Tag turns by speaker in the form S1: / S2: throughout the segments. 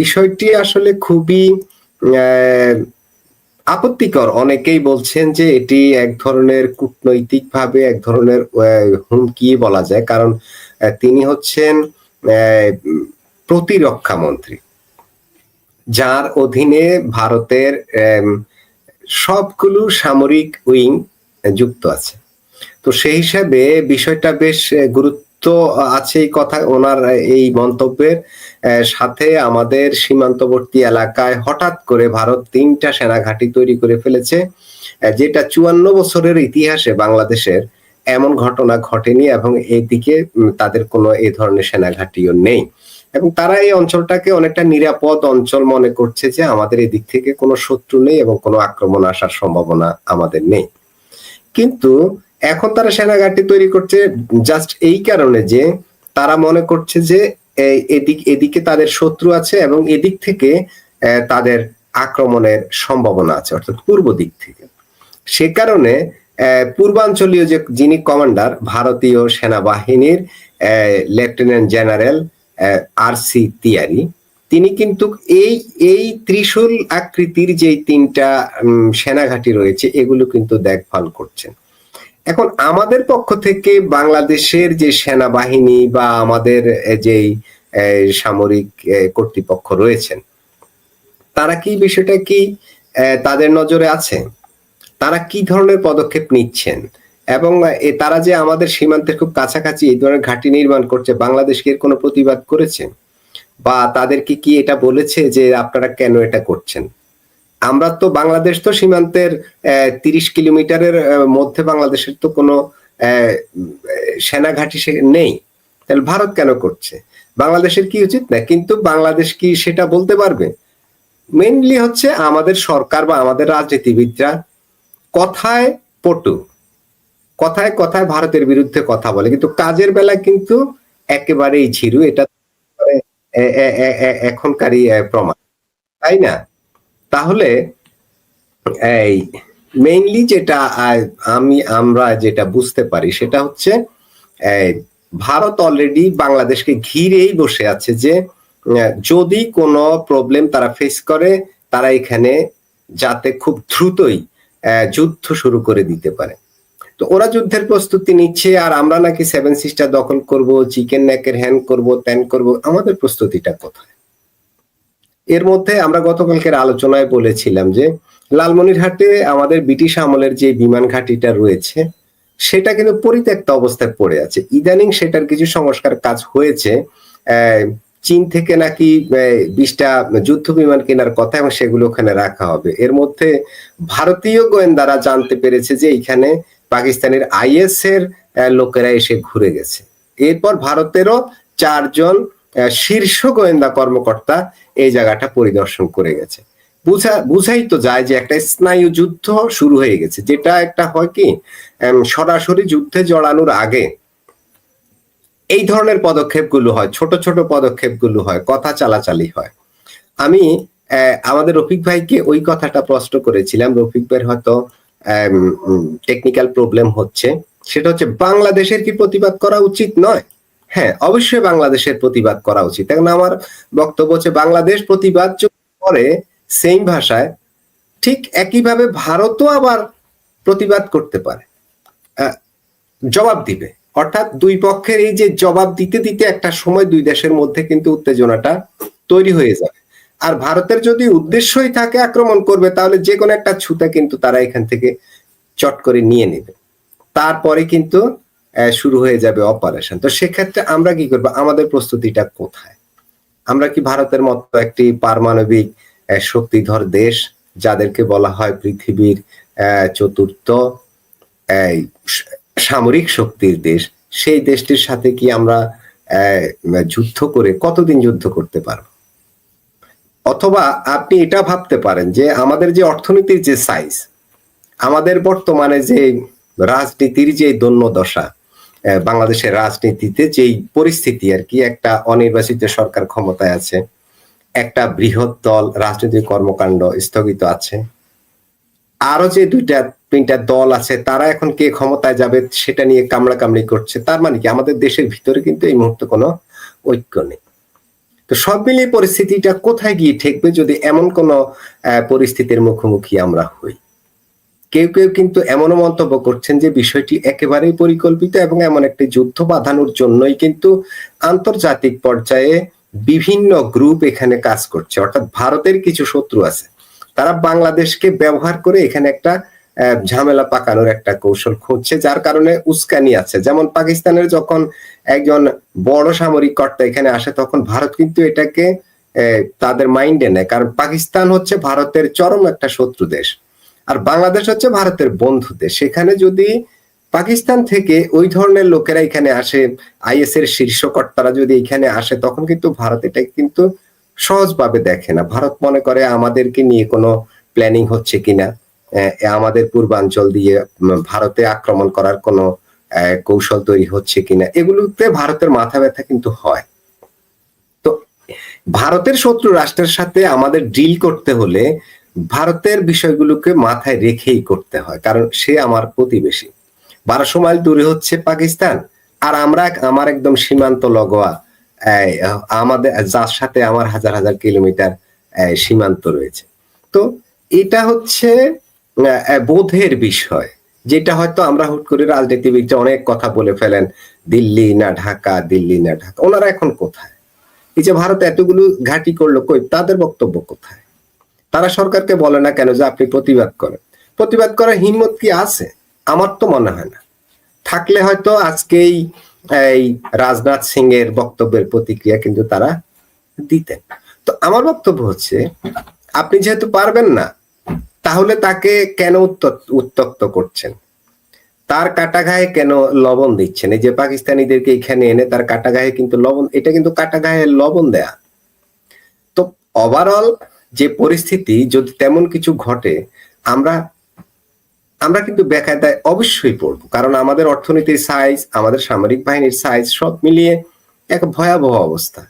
S1: বিষয়টি আসলে খুবই আপত্তিকর। অনেকেই বলছেন যে এটি এক ধরনের কূটনৈতিক ভাবে এক ধরনের হুমকি বলা যায়। কারণ তিনি হচ্ছেন প্রতিরক্ষা মন্ত্রী, যার অধীনে ভারতের সবগুলো সামরিক উইং যুক্ত আছে। তো সেই হিসাবে বিষয়টা বেশ গুরুত্ব আছে এই কথা, ওনার এই মন্তব্যের সাথে আমাদের সীমান্তবর্তী এলাকায় হঠাৎ করে ভারত তিনটা সেনাঘাঁটি তৈরি করে ফেলেছে যেটা চুয়ান্ন বছরের ইতিহাসে বাংলাদেশের এমন ঘটনা ঘটেনি এবং এদিকে তাদের কোনো এই ধরনের সেনাঘাঁটিও নেই। এবং তারা এই অঞ্চলটাকে অনেকটা নিরাপদ অঞ্চল মনে করছে যে আমাদের এদিক থেকে কোনো শত্রু নেই এবং কোনো আক্রমণ আসার সম্ভাবনা আমাদের নেই। কিন্তু এখন তারা সেনাঘাটি তৈরি করছে জাস্ট এই কারণে যে তারা মনে করছে যে এদিক, এদিকে তাদের শত্রু আছে এবং এদিক থেকে তাদের আক্রমণের সম্ভাবনা আছে, অর্থাৎ পূর্ব দিক থেকে। সে কারণে পূর্বাঞ্চলীয় যে যিনি কমান্ডার, ভারতীয় সেনাবাহিনীর lieutenant general R C Tiwari, তিনি কিন্তু এই এই ত্রিশূল আকৃতির যে তিনটা সেনাঘাটি রয়েছে, এগুলো কিন্তু দেখভাল করছেন। এখন আমাদের পক্ষ থেকে বাংলাদেশের যে সেনাবাহিনী বা আমাদের যেই সামরিক কর্তৃপক্ষ রয়েছেন, তারা কি বিষয়টা কি তাদের নজরে আছে? তারা কি ধরনের পদক্ষেপ নিচ্ছেন? এবং তারা যে আমাদের সীমান্তের খুব কাছাকাছি এই ধরনের ঘাঁটি নির্মাণ করছে বাংলাদেশকে এর কোনো প্রতিবাদ করেছে? বা তাদেরকে কি এটা বলেছে যে আপনারা কেন এটা করছেন? আমরা তো বাংলাদেশ তো সীমান্তের তিরিশ কিলোমিটারের মধ্যে বাংলাদেশের তো কোনো সেনাঘাটি নেই। তাহলে ভারত কেন করছে? বাংলাদেশের কি উচিত না? কিন্তু বাংলাদেশ কি সেটা বলতে পারবে? মেনলি হচ্ছে আমাদের সরকার বা আমাদের রাজনীতিবিদরা কথায় পটু। কথায় কথায় ভারতের বিরুদ্ধে কথা বলে। কিন্তু কাজের বেলা কিন্তু একেবারেই ঝিরু। এটা এখনকারই প্রমাণ। তাই না? তাহলে, এই মেইনলি যেটা আমি, আমরা যেটা বুঝতে পারি সেটা হচ্ছে ভারত অলরেডি বাংলাদেশকে ঘিরেই বসে আছে যে যদি কোনো প্রবলেম তারা ফেস করে, তারা এখানে যাতে খুব দ্রুতই যুদ্ধ শুরু করে দিতে পারে। তো ওরা যুদ্ধের প্রস্তুতি নিচ্ছে আর আমরা নাকি সেভেন সিস্টার দখল করব চিকেন নেকের হ্যান করব, ত্যান করব, আমাদের প্রস্তুতিটা কোথায়? এর মধ্যে আমরা গতকালকের আলোচনায় বলেছিলাম যে লালমনিরহাটে আমাদের ব্রিটিশ আমলের যে বিমান ঘাটিটা রয়েছে, সেটা কিন্তু পরিত্যক্ত অবস্থায় পড়ে আছে। ইদানিং সেটার কিছু সংস্কার কাজ হয়েছে। চীন থেকে নাকি বিশটা যুদ্ধ বিমান কেনার কথা এবং সেগুলো ওখানে রাখা হবে। এর মধ্যে ভারতীয় গোয়েন্দারা জানতে পেরেছে যে এখানে পাকিস্তানের আইএস এর লোকেরা এসে ঘুরে গেছে। এরপর ভারতেরও চারজন শীর্ষ গোয়েন্দা কর্মকর্তা এই জায়গাটা পরিদর্শন করে গেছে। বুঝা, বুঝাই তো যায় যে একটা স্নায়ু যুদ্ধ শুরু হয়ে গেছে, যেটা একটা হয় কি সরাসরি যুদ্ধে জড়ানোর আগে এই ধরনের পদক্ষেপগুলো হয়, ছোট ছোট পদক্ষেপগুলো হয়, কথা চালাচালি হয়। আমি আমাদের রফিক ভাইকে ওই কথাটা প্রশ্ন করেছিলাম, রফিক ভাইয়ের হয়তো টেকনিক্যাল প্রবলেম হচ্ছে। সেটা হচ্ছে বাংলাদেশের কি প্রতিবাদ করা উচিত নয়? হ্যাঁ অবশ্যই বাংলাদেশের প্রতিবাদ করা উচিত। এখন আমার বক্তব্য হচ্ছে বাংলাদেশ প্রতিবাদ করে সেম ভাষায়, ঠিক একইভাবে ভারতও আবার প্রতিবাদ করতে পারে। জবাব দিবে। অর্থাৎ দুই পক্ষের এই যে জবাব দিতে দিতে একটা সময় দুই দেশের মধ্যে কিন্তু উত্তেজনাটা তৈরি হয়ে যাবে। আর ভারতের যদি উদ্দেশ্যই থাকে আক্রমণ করবে, তাহলে যে কোনো একটা ছুতা কিন্তু তারা এখান থেকে চট করে নিয়ে নেবে। তারপরে কিন্তু শুরু হয়ে যাবে অপারেশন তো সেক্ষেত্রে আমরা কি করব? আমাদের প্রস্তুতিটা কোথায়? আমরা কি ভারতের মতো একটি পারমাণবিক শক্তিধর দেশ যাদেরকে বলা হয় পৃথিবীর চতুর্থ সামরিক শক্তির দেশ? সেই দেশটির সাথে কি আমরা যুদ্ধ করে কতদিন যুদ্ধ করতে পারব? অথবা আপনি এটা ভাবতে পারেন যে আমাদের যে অর্থনীতির যে সাইজ আমাদের বর্তমানে যে রাজনীতির যে দশা বাংলাদেশের রাজনীতিতে যেই পরিস্থিতি আর কি, একটা অনির্বাচিত সরকার ক্ষমতায় আছে, একটা বৃহৎ দল, রাজনৈতিক কর্মকাণ্ড স্থগিত আছে। আরও যে দুইটা, তিনটা দল আছে, তারা এখন কে ক্ষমতায় যাবে সেটা নিয়ে কামড়া কামড়ি করছে, তার মানে কি আমাদের দেশের ভিতরে কিন্তু এই মুহূর্তে কোনো ঐক্য নেই। তো সব মিলিয়ে পরিস্থিতিটা কোথায় গিয়ে ঠেকবে যদি এমন কোনো পরিস্থিতির মুখোমুখি আমরা হই? কেউ কেউ কিন্তু এমনও মন্তব্য করছেন যে বিষয়টি একেবারেই পরিকল্পিত এবং এমন একটি যুদ্ধ বাঁধানোর জন্যই কিন্তু আন্তর্জাতিক পর্যায়ে বিভিন্ন গ্রুপ এখানে কাজ করছে। অর্থাৎ ভারতের কিছু শত্রু আছে। তারা বাংলাদেশকে ব্যবহার করে এখানে একটা ঝামেলা পাকানোর একটা কৌশল খুঁজছে, যার কারণে উস্কানি আছে। যেমন পাকিস্তানের যখন একজন বড় সামরিক কর্তা এখানে আসে, তখন ভারত কিন্তু এটাকে তাদের মাইন্ডে নেয়। কারণ পাকিস্তান হচ্ছে ভারতের চরম একটা শত্রু দেশ। আর বাংলাদেশ হচ্ছে ভারতের বন্ধু দেশ। সেখানে যদি পাকিস্তান থেকে ওই ধরনের লোকেরা এখানে আসে, আইএস এর শীর্ষকর্তারা যদি এখানে আসে, তখন কিন্তু ভারত এটা কিন্তু সহজভাবে দেখে না। ভারত মনে করে আমাদেরকে নিয়ে কোনো প্ল্যানিং হচ্ছে কিনা আমাদের পূর্বাঞ্চল দিয়ে ভারতে আক্রমণ করার কোনো কৌশল তৈরি হচ্ছে কিনা, এগুলোতে ভারতের মাথা ব্যথা কিন্তু হয়। তো ভারতের শত্রু রাষ্ট্রের সাথে আমাদের ডিল করতে হলে ভারতের বিষয়গুলোকে মাথায় রেখেই করতে হয়, কারণ সে আমার প্রতিবেশী। বারোশো মাইল দূরে হচ্ছে পাকিস্তান, আর আমরা আমার একদম সীমান্ত লগোয়া আমাদের, যার সাথে আমার হাজার হাজার কিলোমিটার সীমান্ত রয়েছে। তো এটা হচ্ছে বোধের বিষয়, যেটা হয়তো আমরা হুট করে রাজনীতিবিদরা অনেক কথা বলে ফেলেন, দিল্লি না ঢাকা, দিল্লি না ঢাকা, ওনারা এখন কোথায়? এই যে ভারত এতগুলো ঘাঁটি করল কই? তাদের বক্তব্য কোথায়? তারা সরকারকে বলে না কেন যে আপনি প্রতিবাদ করেন? প্রতিবাদ করার হিম্মত কি আছে? আমার তো মনে হয় না। থাকলে হয়তো আজকেই এই রাজনাথ সিং এর বক্তব্যের প্রতিক্রিয়া কিন্তু তারা দিতেন। তো আমার বক্তব্য হচ্ছে, আপনি যেহেতু পারবেন না, তাহলে তাকে কেন উত্তক- উত্তক্ত করছেন? তার কাটা গায়ে কেন লবণ দিচ্ছেন? এই যে পাকিস্তানিদেরকে এখানে এনে তার কাটা গায়ে কিন্তু লবণ এটা কিন্তু কাটা গায়ে লবণ দেয়া। তো ওভারঅল যে পরিস্থিতি যদি তেমন কিছু ঘটে, আমরা আমরা কিন্তু বেকায়দায় অবশ্যই পড়ব। কারণ আমাদের অর্থনীতির সাইজ আমাদের সামরিক বাহিনীর সাইজ সব মিলিয়ে এক ভয়াবহ অবস্থা।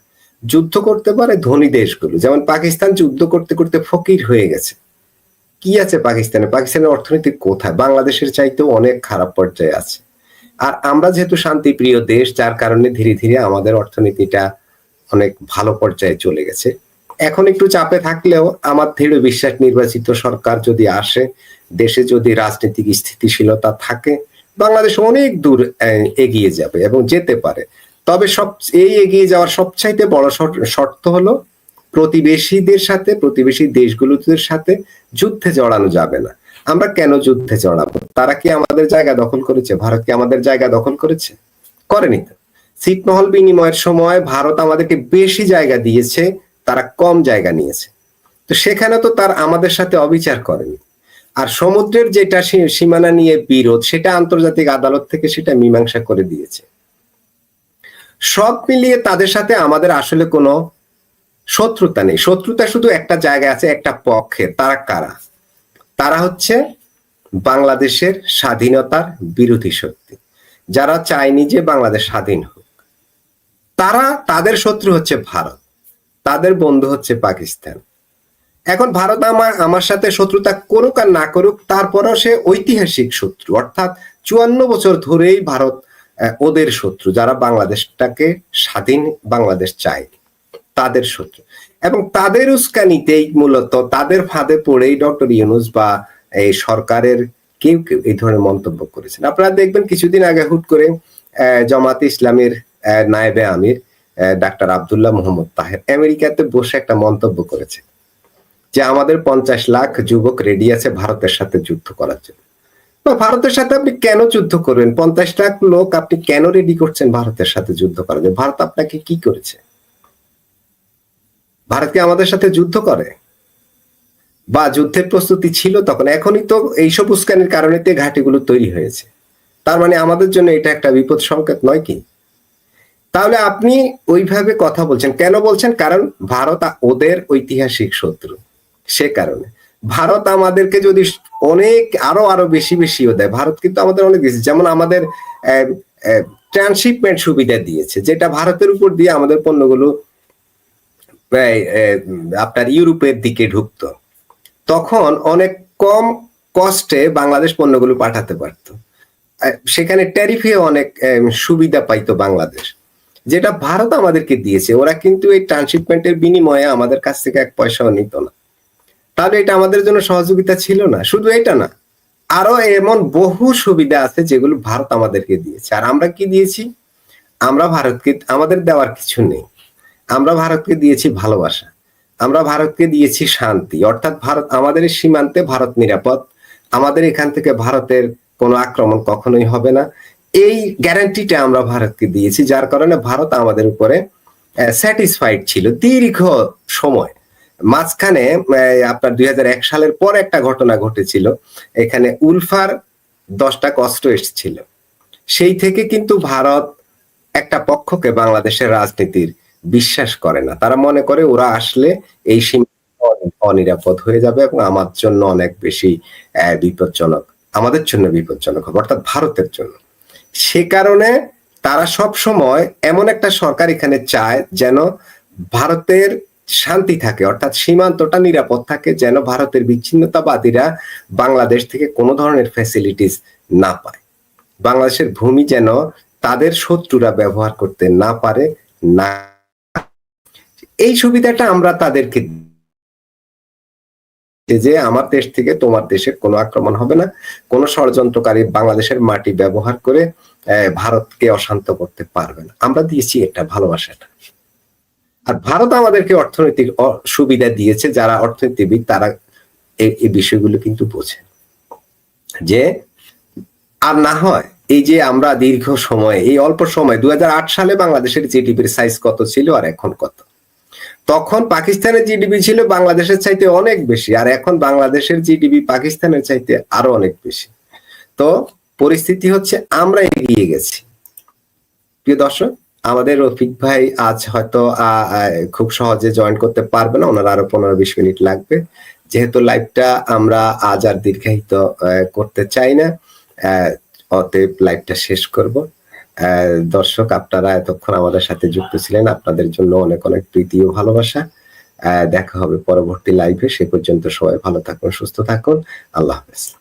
S1: যুদ্ধ করতে পারে ধনী দেশগুলো। যেমন পাকিস্তান যুদ্ধ করতে করতে ফকির হয়ে গেছে। কি আছে পাকিস্তানে? পাকিস্তানের অর্থনীতি কোথায়? বাংলাদেশের চাইতেও অনেক খারাপ পর্যায়ে আছে। আর আমরা যেহেতু শান্তিপ্রিয় দেশ, যার কারণে ধীরে ধীরে আমাদের অর্থনীতিটা অনেক ভালো পর্যায়ে চলে গেছে। এখন একটু চাপে থাকলেও আমার দৃঢ় বিশ্বাস নির্বাচিত সরকার যদি আসে, দেশে যদি রাজনৈতিক স্থিতিশীলতা থাকে, বাংলাদেশ অনেক দূর এগিয়ে যাবে এবং যেতে পারে। তবে সব, এই এগিয়ে যাওয়ার সবচাইতে বড় শর্ত হলো প্রতিবেশীদের সাথে, প্রতিবেশী দেশগুলোদের সাথে যুদ্ধে জড়ানো যাবে না। আমরা কেন যুদ্ধে জড়াবো? তারা কি আমাদের জায়গা দখল করেছে? ভারত কি আমাদের জায়গা দখল করেছে? করেনি তো। ছিটমহল বিনিময়ের সময় ভারত আমাদেরকে বেশি জায়গা দিয়েছে তারা কম জায়গা নিয়েছে। তো সেখানে তো তার আমাদের সাথে অবিচার করেনি। আর সমুদ্রের যেটা সীমানা নিয়ে বিরোধ, সেটা আন্তর্জাতিক আদালত থেকে সেটা মীমাংসা করে দিয়েছে। সব মিলিয়ে তাদের সাথে আমাদের আসলে কোনো শত্রুতা নেই। শত্রুতা শুধু একটা জায়গায় আছে, একটা পক্ষে। তারা কারা? তারা হচ্ছে বাংলাদেশের স্বাধীনতার বিরোধী শক্তি। যারা চায়নি যে বাংলাদেশ স্বাধীন হোক। তারা, তাদের শত্রু হচ্ছে ভারত। তাদের বন্ধু হচ্ছে পাকিস্তান। এখন ভারত আমার আমার সাথে শত্রুতা করুক আর না করুক, তারপরেও সে ঐতিহাসিক শত্রু। অর্থাৎ চুয়ান্ন বছর ধরেই ভারত ওদের শত্রু, যারা বাংলাদেশটাকে স্বাধীন বাংলাদেশ চায়, তাদের শত্রু। এবং তাদের উস্কানিতেই মূলত, তাদের ফাঁদে পড়েই ডক্টর ইউনুস বা এই সরকারের কেউ কেউ এই ধরনের মন্তব্য করেছেন। আপনারা দেখবেন কিছুদিন আগে হুট করে জামাতে ইসলামের নায়েবে আমির ডাক্তার আব্দুল্লাহ মোহাম্মদ তাহের আমেরিকাতে বসে একটা মন্তব্য করেছে যে আমাদের পঞ্চাশ লাখ যুবক রেডি আছে ভারতের সাথে যুদ্ধ করার জন্য। বা ভারতের সাথে আপনি কেন যুদ্ধ করবেন? পঞ্চাশ লাখ লোক আপনি কেন রেডি করছেন ভারতের সাথে যুদ্ধ করার জন্য? ভারত আপনাকে কি করেছে? ভারত কি আমাদের সাথে যুদ্ধ করে? বা যুদ্ধের প্রস্তুতি ছিল তখন? এখনই তো এইসব উস্কানির কারণে তো ঘাটিগুলো তৈরি হয়েছে। তার মানে আমাদের জন্য এটা একটা বিপদ সংকেত নয় কি? তাহলে আপনি ওইভাবে কথা বলছেন। কেন বলছেন? কারণ ভারত ওদের ঐতিহাসিক শত্রু। সে কারণে। ভারত আমাদেরকে যদি অনেক, আরও আরও বেশি, বেশিও দেয়, ভারত কিন্তু আমাদের অনেক বেশি যেমন আমাদের ট্রান্সশিপমেন্ট সুবিধা দিয়েছে, যেটা ভারতের উপর দিয়ে আমাদের পণ্যগুলো আপনার ইউরোপের দিকে ঢুকতো। তখন অনেক কম কষ্টে বাংলাদেশ পণ্যগুলো পাঠাতে পারতো। সেখানে ট্যারিফে অনেক সুবিধা পাইতো বাংলাদেশ। যেটা ভারত আমাদেরকে দিয়েছে, ওরা কিন্তু এই ট্রান্সশিপমেন্টের বিনিময়ে আমাদের কাছ থেকে এক পয়সাও নিত না। তাহলে এটা আমাদের জন্য সহযোগিতা ছিল না, শুধু এটা না আরও এমন বহু সুবিধা আছে যেগুলো ভারত আমাদেরকে দিয়েছে। আর আমরা কি দিয়েছি? আমরা ভারতকে, আমাদের দেওয়ার কিছু নেই। আমরা ভারতকে দিয়েছি ভালোবাসা। আমরা ভারতকে দিয়েছি শান্তি। অর্থাৎ ভারত, আমাদের সীমান্তে ভারত নিরাপদ। আমাদের এখান থেকে ভারতের কোনো আক্রমণ কখনোই হবে না। এই গ্যারান্টিটা আমরা ভারতকে দিয়েছি, যার কারণে ভারত আমাদের উপরে স্যাটিসফাইড ছিল দীর্ঘ সময়। মাঝখানে আপনার দুই সালের পর একটা ঘটনা ঘটেছিল, এখানে উলফার দশটা কষ্ট এসেছিল। সেই থেকে কিন্তু ভারত একটা পক্ষকে বাংলাদেশের রাজনীতির বিশ্বাস করে না। তারা মনে করে ওরা আসলে এই সীমা অনিরাপদ হয়ে যাবে এবং আমার জন্য অনেক বেশি বিপজ্জনক, আমাদের জন্য বিপজ্জনক হবে, অর্থাৎ ভারতের জন্য। সে কারণে তারা সব সময় এমন একটা সরকার এখানে চায় যেন ভারতের শান্তি থাকে, অর্থাৎ সীমান্তটা নিরাপদ থাকে, যেন ভারতের বিচ্ছিন্নতাবাদীরা বাংলাদেশ থেকে কোনো ধরনের ফ্যাসিলিটিস না পায়। বাংলাদেশের ভূমি যেন তাদের শত্রুরা ব্যবহার করতে না পারে, না এই সুবিধাটা আমরা তাদেরকে যে আমার দেশ থেকে তোমার দেশের কোনো আক্রমণ হবে না, কোনো ষড়যন্ত্রকারী বাংলাদেশের মাটি ব্যবহার করে ভারতকে অশান্ত করতে পারবে না। আমরা দিয়েছি এটা ভালোবাসাটা আর ভারত আমাদেরকে অর্থনৈতিক সুবিধা দিয়েছে, যারা অর্থনীতিবিদ, তারা এই বিষয়গুলো কিন্তু বোঝে। যে আর না হয়, এই যে আমরা দীর্ঘ সময়, এই অল্প সময় দু হাজার আট সালে বাংলাদেশের জিডিপির সাইজ কত ছিল আর এখন কত? তখন পাকিস্তানের জিডিপি ছিল বাংলাদেশের চাইতে অনেক বেশি, আর এখন বাংলাদেশের জিডিপি পাকিস্তানের চাইতে আরও অনেক বেশি। তো পরিস্থিতি হচ্ছে আমরা এগিয়ে গেছি। প্রিয় দর্শক, আমাদের রফিক ভাই আজ হয়তো খুব সহজে জয়েন করতে পারবে না, ওনার আরও পনেরো বিশ মিনিট লাগবে। যেহেতু লাইভটা আমরা আজ আর দীর্ঘায়িত করতে চাই না অতএব লাইভটা শেষ করব। দর্শক, আপনারা এতক্ষণ আমাদের সাথে যুক্ত ছিলেন। আপনাদের জন্য অনেক অনেক প্রীতি ও ভালোবাসা। দেখা হবে পরবর্তী লাইভে সে পর্যন্ত সবাই ভালো থাকুন, সুস্থ থাকুন। আল্লাহ হাফেজ।